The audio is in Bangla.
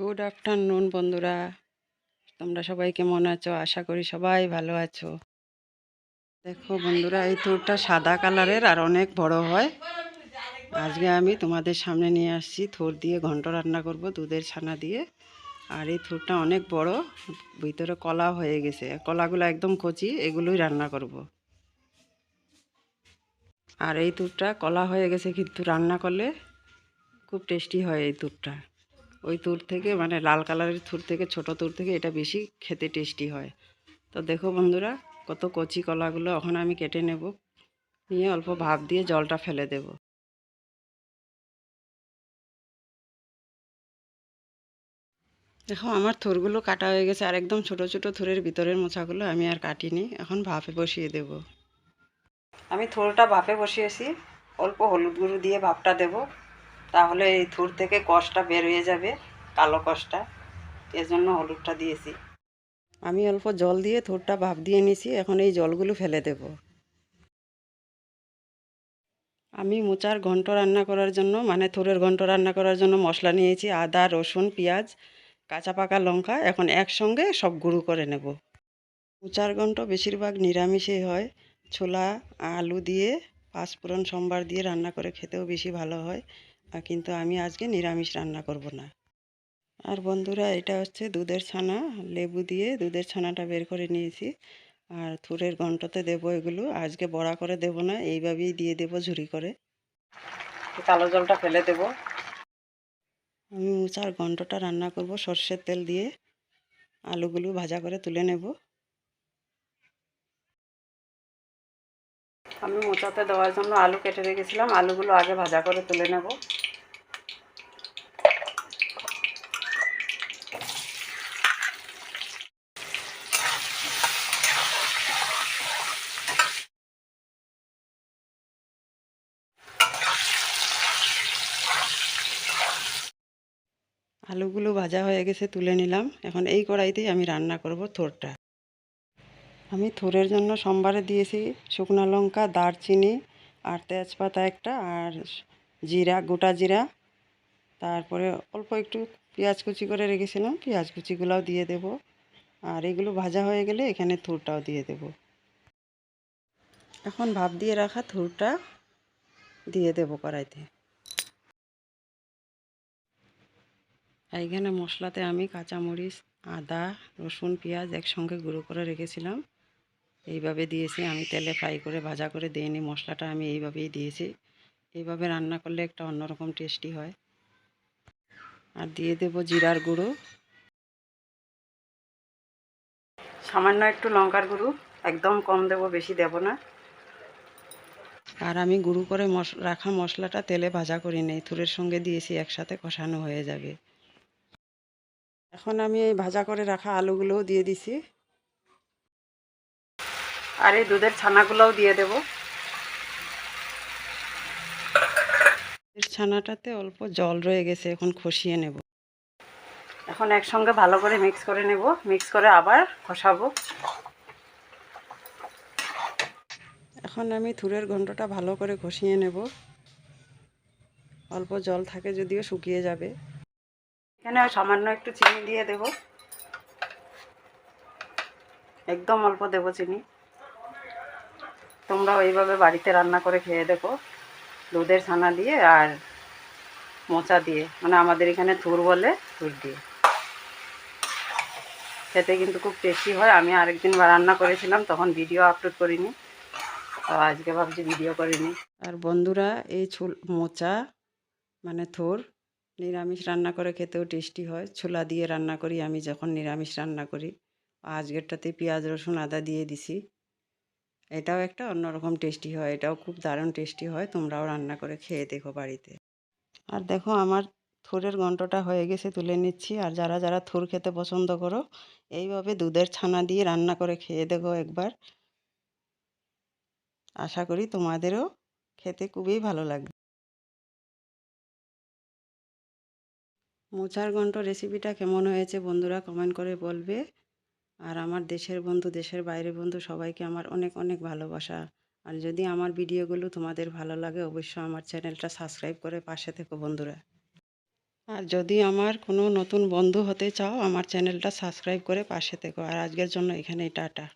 গুড আফটারনুন বন্ধুরা। তোমরা সবাই কেমন আছো? আশা করি সবাই ভালো আছো। দেখো বন্ধুরা, এই থোরটা সাদা কালারের আর অনেক বড় হয়। আজকে আমি তোমাদের সামনে নিয়ে আসছি। থোর দিয়ে ঘন্ট রান্না করব, দুধের ছানা দিয়ে। আর এই থোরটা অনেক বড়, ভিতরে কলা হয়ে গেছে। কলাগুলো একদম কচি, এগুলোই রান্না করব। আর এই তুরটা কলা হয়ে গেছে, কিন্তু রান্না করলে খুব টেস্টি হয় এই তুরটা ওই তুর থেকে মানে লাল কালারের তুর থেকে, ছোট তুর থেকে এটা বেশি খেতে টেস্টি হয়। তো দেখো বন্ধুরা, কত কচি কলাগুলো এখন আমি কেটে নেব। নিয়ে অল্প ভাপ দিয়ে জলটা ফেলে দেব। দেখো আমার থুরগুলো কাটা হয়ে গেছে, আর একদম ছোট ছোট থুরের ভিতরের মোছাগুলো আমি আর কাটিনি, এখন ভাপে বসিয়ে দেব। আমি থোরটা ভাপে বসিয়েছি, অল্প হলুদ গুঁড়ো দিয়ে ভাপটা দেব। তাহলে এই থুর থেকে কষটা বের হয়ে যাবে, কালো কষটা। এজন্য হলুদটা দিয়েছি। আমি অল্প জল দিয়ে থুরটা ভাপ দিয়ে নিছি, এখন এই জলগুলো ফেলে দেব। আমি মোচার ঘন্ট রান্না করার জন্য মানে থুরের ঘন্ট রান্না করার জন্য মশলা নিয়েছি, আদা, রসুন, পেঁয়াজ, কাঁচা পাকা লঙ্কা, এখন একসঙ্গে সব গুঁড়ো করে নেব। মোচার ঘন্ট বেশিরভাগ নিরামিষেই হয়। ছোলা, আলু দিয়ে পাঁচফোড়ন সোমবার দিয়ে রান্না করে খেতেও বেশি ভালো হয়। কিন্তু আমি আজকে নিরামিষ রান্না করব না। আর বন্ধুরা এটা হচ্ছে দুধের ছানা। লেবু দিয়ে দুধের ছানাটা বের করে নিয়েছি। আর থুরের ঘন্টতে দেবো এগুলো। আজকে বড়া করে দেব না এইভাবেই দিয়ে দেবো ঝুরি করে। কালো জলটা ফেলে দেব। আমি মোচার ঘন্টটা রান্না করব সর্ষের তেল দিয়ে। আলুগুলো ভাজা করে তুলে নেব। আমি মোচাতে দেওয়ার জন্য আলু কেটে রেখেছিলাম। আলুগুলো আগে ভাজা করে তুলে নেব। আলুগুলো ভাজা হয়ে গেছে, তুলে নিলাম। এখন এই কড়াইতেই আমি রান্না করব থোরটা। আমি থোরের জন্য সোমবারে দিয়েছি শুকনো লঙ্কা, দারচিনি আর তেজপাতা একটা আর জিরা, গোটা জিরা। তারপরে অল্প একটু পেঁয়াজ কুচি করে রেখেছিলাম, পেঁয়াজ কুচিগুলোও দিয়ে দেব। আর এগুলো ভাজা হয়ে গেলে এখানে থুরটাও দিয়ে দেব। এখন ভাপ দিয়ে রাখা থুরটা দিয়ে দেব কড়াইতে। এইখানে মশলাতে আমি কাঁচামরিচ, আদা, রসুন, পেঁয়াজ একসঙ্গে গুঁড়ো করে রেখেছিলাম। এইভাবে দিয়েছি। আমি তেলে ফ্রাই করে ভাজা করে দিইনি। মশলাটা আমি এইভাবেই দিয়েছি। এইভাবে রান্না করলে একটা অন্যরকম টেস্টি হয়। আর দিয়ে দেব জিরার গুঁড়ো। সামান্য একটু লঙ্কার গুঁড়ো। একদম কম দেব, বেশি দেব না। আর আমি গুঁড়ো করে মশ, রাখা মশলাটা তেলে ভাজা করি নেই থুরের সঙ্গে দিয়েছি। একসাথে কষানো হয়ে যাবে। এখন আমি এই ভাজা করে রাখা আলুগুলোও দিয়ে দিছি। আর এই দুধের ছানাগুলোও দিয়ে দেব। ছানাটাতে অল্প জল রয়ে গেছে, এখন খসিয়ে নেব। এখন একসঙ্গে ভালো করে মিক্স করে নেব। মিক্স করে আবার খসাবো। এখন আমি থুরের ঘন্টটা ভালো করে খসিয়ে নেব। অল্প জল থাকে যদিও শুকিয়ে যাবে। এখানে সামান্য একটু চিনি দিয়ে দেব। একদম অল্প দেব চিনি। তোমরাও এইভাবে বাড়িতে রান্না করে খেয়ে দেখো। দুধের ছানা দিয়ে আর মোচা দিয়ে মানে আমাদের এখানে থুর বলে থুর দিয়ে। খেতে কিন্তু খুব টেস্টি হয়। আমি আরেকদিন রান্না করেছিলাম, তখন ভিডিও আপলোড করিনি। তো আজকে ভাবছি ভিডিও করিনি। আর বন্ধুরা, এই ছুল, মোচা মানে থোর নিরামিষ রান্না করে খেতেও টেস্টি হয়। ছোলা দিয়ে রান্না করি, আমি যখন নিরামিষ রান্না করি। আজকেরটাতে পেঁয়াজ, রসুন, আদা দিয়ে দিছি। এটাও একটা অন্যরকম টেস্টি হয়, এটাও খুব দারুণ টেস্টি হয়। তোমরাও রান্না করে খেয়ে দেখো বাড়িতে। আর দেখো, আমার থুরের ঘন্টটা হয়ে গেছে, তুলে নিচ্ছি। আর যারা যারা থুর খেতে পছন্দ করো, এইভাবে দুধের ছানা দিয়ে রান্না করে খেয়ে দেখো একবার। আশা করি তোমাদেরও খেতে খুবই ভালো লাগবে। মোচার ঘন্ট রেসিপিটা কেমন হয়েছে বন্ধুরা কমেন্ট করে বলবে। আর আমার দেশের বন্ধু, দেশের বাইরের বন্ধু সবাইকে আমার অনেক অনেক ভালোবাসা। আর যদি আমার ভিডিওগুলো তোমাদের ভালো লাগে, অবশ্যই আমার চ্যানেলটা সাবস্ক্রাইব করে পাশে থেকো বন্ধুরা। আর যদি আমার কোনো নতুন বন্ধু হতে চাও, আমার চ্যানেলটা সাবস্ক্রাইব করে পাশে থেকো। আর আজকের জন্য এখানেই, টাটা।